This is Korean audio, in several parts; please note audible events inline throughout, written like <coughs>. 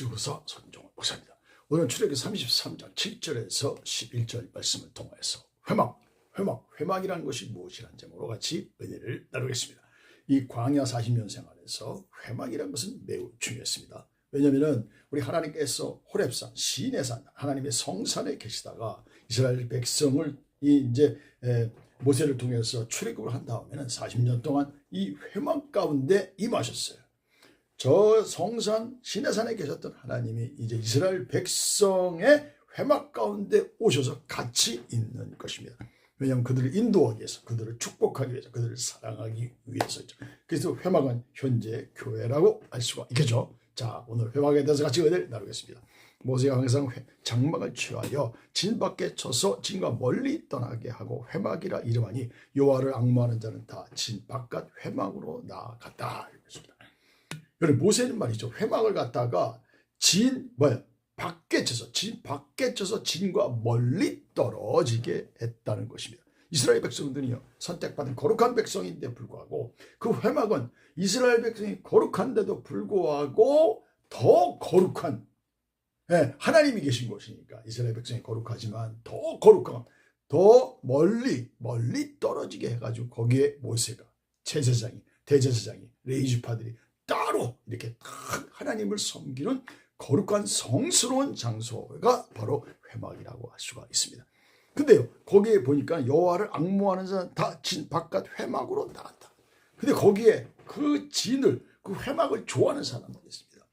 주구사 손종호 목사입니다. 오늘 출애기 33장 7절에서 11절 말씀을 통해서 회막, 회막, 회막이라는 것이 무엇이라는 제목으로 같이 은혜를 나누겠습니다. 이 광야 40년 생활에서 회막이라는 것은 매우 중요했습니다. 왜냐하면 우리 하나님께서 호렙산, 시내산, 하나님의 성산에 계시다가 이스라엘 백성을 이 이제 에, 모세를 통해서 출애굽을 한 다음에는 40년 동안 이 회막 가운데 임하셨어요. 저 성산 시내산에 계셨던 하나님이 이제 이스라엘 백성의 회막 가운데 오셔서 같이 있는 것입니다. 왜냐하면 그들을 인도하기 위해서, 그들을 축복하기 위해서, 그들을 사랑하기 위해서죠. 그래서 회막은 현재 교회라고 할 수가 있겠죠. 자, 오늘 회막에 대해서 같이 은혜를 나누겠습니다. 모세가 항상 회- 장막을 취하여 진 밖에 쳐서 진과 멀리 떠나게 하고 회막이라 이름하니 여호와를 악무하는 자는 다 진 바깥 회막으로 나아갔다. 이렇습니다. 여러분 모세는 말이죠. 회막을 갖다가 진 뭐야 밖에 쳐서 진 밖에 쳐서 진과 멀리 떨어지게 했다는 것입니다. 이스라엘 백성들이요 선택받은 거룩한 백성인데 불구하고 그 회막은 이스라엘 백성이 거룩한데도 불구하고 더 거룩한 예, 하나님이 계신 곳이니까 이스라엘 백성이 거룩하지만 더 거룩한 더 멀리 멀리 떨어지게 해가지고 거기에 모세가 제사장이 대제사장이 레이지파들이 따로 이렇게 딱 하나님을 섬기는 거룩한 성스러운 장소가 바로 회막이라고 할 수가 있습니다. 근데요 거기에 보니까 여호와를 악모하는 자는 다 진 바깥 회막으로 나간다. 근데 거기에 그 진을 그 회막을 좋아하는 사람이 있습니다.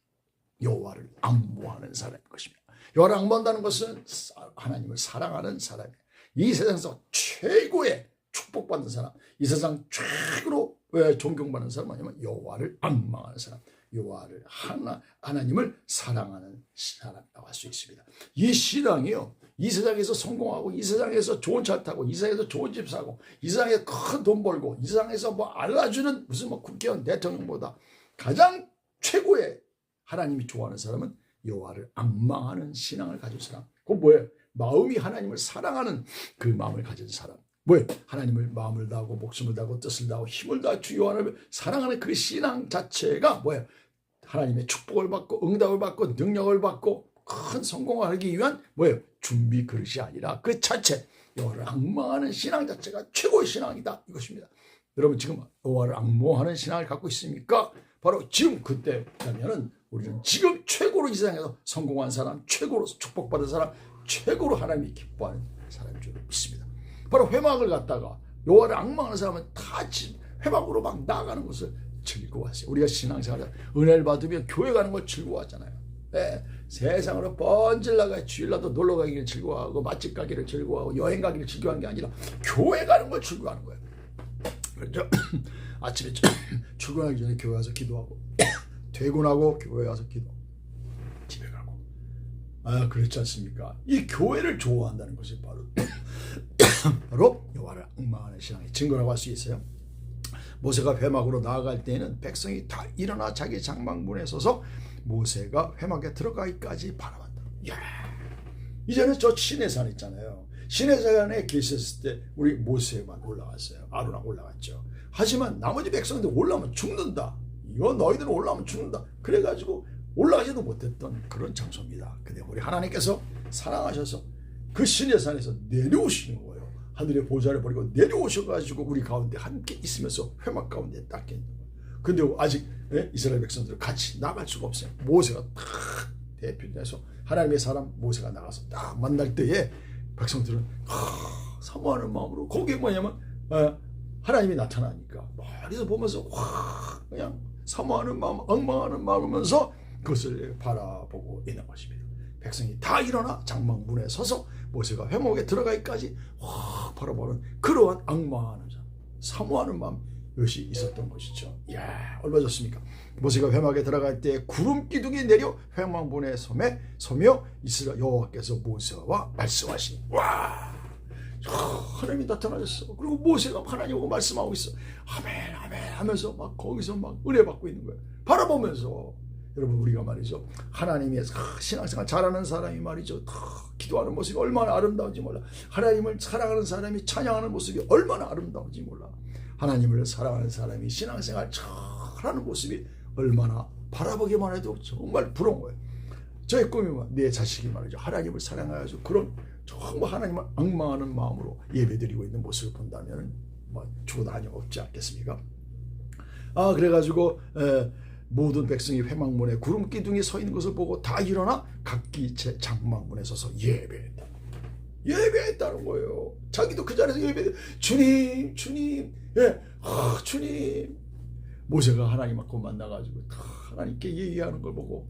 여호와를 악모하는 사람인 것입니다. 여호와를 악모한다는 것은 사- 하나님을 사랑하는 사람이에요. 이 세상에서 최고의 축복받는 사람, 이 세상 최고로 왜 존경받는 사람 아니면 여호와를 악망하는 사람, 여호와를 하나 하나님을 사랑하는 사람이라고 할 수 있습니다. 이 신앙이요. 이 세상에서 성공하고 이 세상에서 좋은 차 타고 이 세상에서 좋은 집 사고 이 세상에 큰 돈 벌고 이 세상에서 뭐 알아주는 무슨 뭐 국회의원 대통령보다 가장 최고의 하나님이 좋아하는 사람은 여호와를 악망하는 신앙을 가진 사람. 그건 뭐예요? 마음이 하나님을 사랑하는 그 마음을 가진 사람. 뭐예요? 하나님을 마음을 다하고 목숨을 다하고 뜻을 다하고 힘을 다하 주 여호와를 사랑하는 그 신앙 자체가 뭐예요? 하나님의 축복을 받고 응답을 받고 능력을 받고 큰 성공을 하기 위한 뭐예요? 준비 그릇이 아니라 그 자체 여호와를 악망하는 신앙 자체가 최고의 신앙이다 이것입니다. 여러분 지금 여호와를 악모하는 신앙을 갖고 있습니까? 바로 지금 그때라면은 우리는 지금 최고로 이 세상에서 성공한 사람, 최고로 축복받은 사람, 최고로 하나님이 기뻐하는 사람인 줄 믿습니다. 바로 회막을 갖다가 여호와를 악망하는 사람은 다 회막으로 막 나가는 것을 즐거워하세요. 우리가 신앙생활 은혜를 받으면 교회 가는 걸 즐거워하잖아요. 예, 세상으로 번질 나가 주일날도 놀러 가기를 즐거워하고 맛집 가기를 즐거워하고 여행 가기를 즐거워하는 게 아니라 교회 가는 걸 즐거워하는 거예요. 그렇죠? <coughs> 아침에 <coughs> 출근하기 전에 교회 와서 기도하고 <coughs> 퇴근하고 교회 와서 기도 집에 가고 아 그렇지 않습니까? 이 교회를 좋아한다는 것이 바로 <laughs> 바로 여호와를 악망하는 신앙의 증거라고 할 수 있어요. 모세가 회막으로 나아갈 때에는 백성이 다 일어나 자기 장막문에 서서 모세가 회막에 들어가기까지 바라봤다. 야, 이제는 저 시내산 있잖아요. 시내산에 계셨을 때 우리 모세만 올라갔어요. 아론아 올라갔죠. 하지만 나머지 백성들 올라오면 죽는다. 이거 너희들은 올라오면 죽는다. 그래가지고 올라가지도 못했던 그런 장소입니다. 근데 우리 하나님께서 사랑하셔서 그 시내산에서 내려오시는 거예요. 하늘의 보좌를 버리고 내려오셔가지고 우리 가운데 함께 있으면서 회막 가운데 딱 있는 거예요. 근데 아직 예? 이스라엘 백성들은 같이 나갈 수가 없어요. 모세가 딱 대표돼서 하나님의 사람 모세가 나가서 딱 만날 때에 백성들은 하, 사모하는 마음으로 거기에 뭐냐면 어, 하나님이 나타나니까 멀리서 보면서 와 그냥 사모하는 마음, 엉망하는 마음이면서 그것을 바라보고 있는 것입니다. 백성이 다 일어나 장막 문에 서서 모세가 회목에 들어가기까지 확 바라보는 그러한 악마하는 자, 사모하는 마음 이것이 있었던 것이죠. 이야 얼마 좋습니까? 모세가 회막에 들어갈 때 구름 기둥이 내려 회막 문에 섬에 서며 이스라엘 여호와께서 모세와 말씀하시니 와 하나님이 나타나셨어. 그리고 모세가 하나님하고 말씀하고 있어. 아멘, 아멘 하면서 막 거기서 막 은혜 받고 있는 거예요. 바라보면서. 여러분, 우리가 말이죠. 하나님의 신앙생활 잘하는 사람이 말이죠. 기도하는 모습이 얼마나 아름다운지 몰라. 하나님을 사랑하는 사람이 찬양하는 모습이 얼마나 아름다운지 몰라. 하나님을 사랑하는 사람이 신앙생활 잘하는 모습이 얼마나 바라보기만 해도 정말 부러운 거예요. 저의 꿈이 뭐, 내 자식이 말이죠. 하나님을 사랑하여서 그런 정말 하나님을 악망하는 마음으로 예배드리고 있는 모습을 본다면 뭐 죽어도 하염없지 않겠습니까? 아 그래가지고 에, 모든 백성이 회막문에 구름 기둥이 서 있는 것을 보고 다 일어나 각기 제 장막문에 서서 예배했다. 예배했다는 거예요. 자기도 그 자리에서 예배. 주님, 주님, 예, 아, 주님. 모세가 하나님 앞고 만나가지고 다 하나님께 예의하는 걸 보고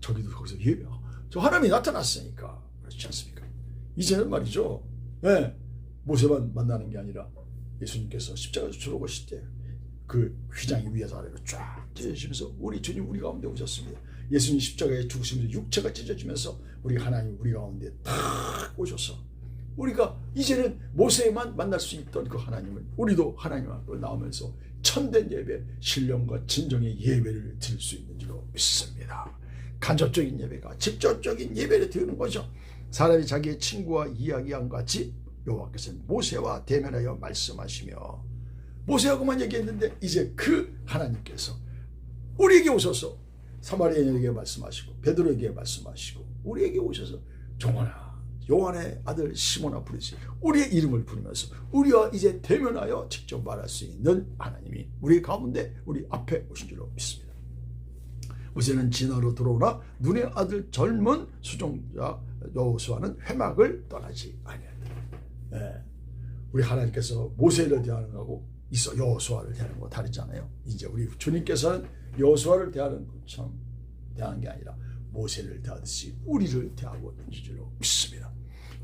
저기도 거기서 예배. 저 하나님이 나타났으니까 그렇지 않습니까? 이제는 말이죠. 예, 모세만 만나는 게 아니라 예수님께서 십자가에서 들어오실 때 그 휘장이 위에서 아래로 쫙 찢어지면서 우리 주님 우리 가운데 오셨습니다. 예수님 십자가에 죽으시면서 육체가 찢어지면서 우리 하나님 우리 가운데 탁 오셔서 우리가 이제는 모세만 만날 수 있던 그 하나님을 우리도 하나님 앞으로 나오면서 참된 예배, 신령과 진정의 예배를 드릴 수 있는 줄로 믿습니다. 간접적인 예배가 직접적인 예배를 드리는 거죠. 사람이 자기의 친구와 이야기한 것 같이 여호와께서는 모세와 대면하여 말씀하시며 모세하고만 얘기했는데 이제 그 하나님께서 우리에게 오셔서 사마리아인에게 말씀하시고 베드로에게 말씀하시고 우리에게 오셔서 종원아 요한의 아들 시몬아 부르시 우리의 이름을 부르면서 우리와 이제 대면하여 직접 말할 수 있는 하나님이 우리 가운데 우리 앞에 오신 줄로 믿습니다. 모세는 진화로 들어오나 눈의 아들 젊은 수종자 여호수아는 회막을 떠나지 아니하더라. 예. 우리 하나님께서 모세를 대하는 거하고 있어 여호수아를 대하는 거 다르잖아요. 이제 우리 주님께서는 여호수아를 대하는 것처럼 대하는 게 아니라 모세를 대하듯이 우리를 대하고 있는 줄로 믿습니다.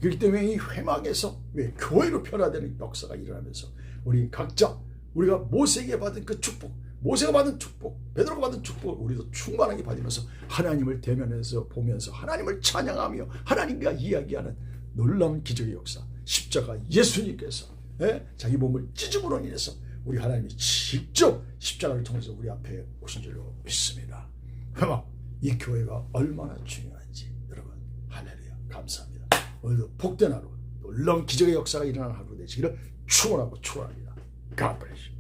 그렇기 때문에 이 회막에서 왜 교회로 변화되는 역사가 일어나면서 우리 각자 우리가 모세에게 받은 그 축복, 모세가 받은 축복, 베드로가 받은 축복을 우리도 충만하게 받으면서 하나님을 대면해서 보면서 하나님을 찬양하며 하나님과 이야기하는 놀라운 기적의 역사, 십자가 예수님께서 예? 자기 몸을 찢음으로 인해서 우리 하나님이 직접 십자가를 통해서 우리 앞에 오신 줄로 믿습니다. 회막 이 교회가 얼마나 중요한지 여러분 할렐루야 감사합니다. 오늘도 복된 하루 놀라운 기적의 역사가 일어나는 하루 되시기를 축원하고 축원합니다. God bless you.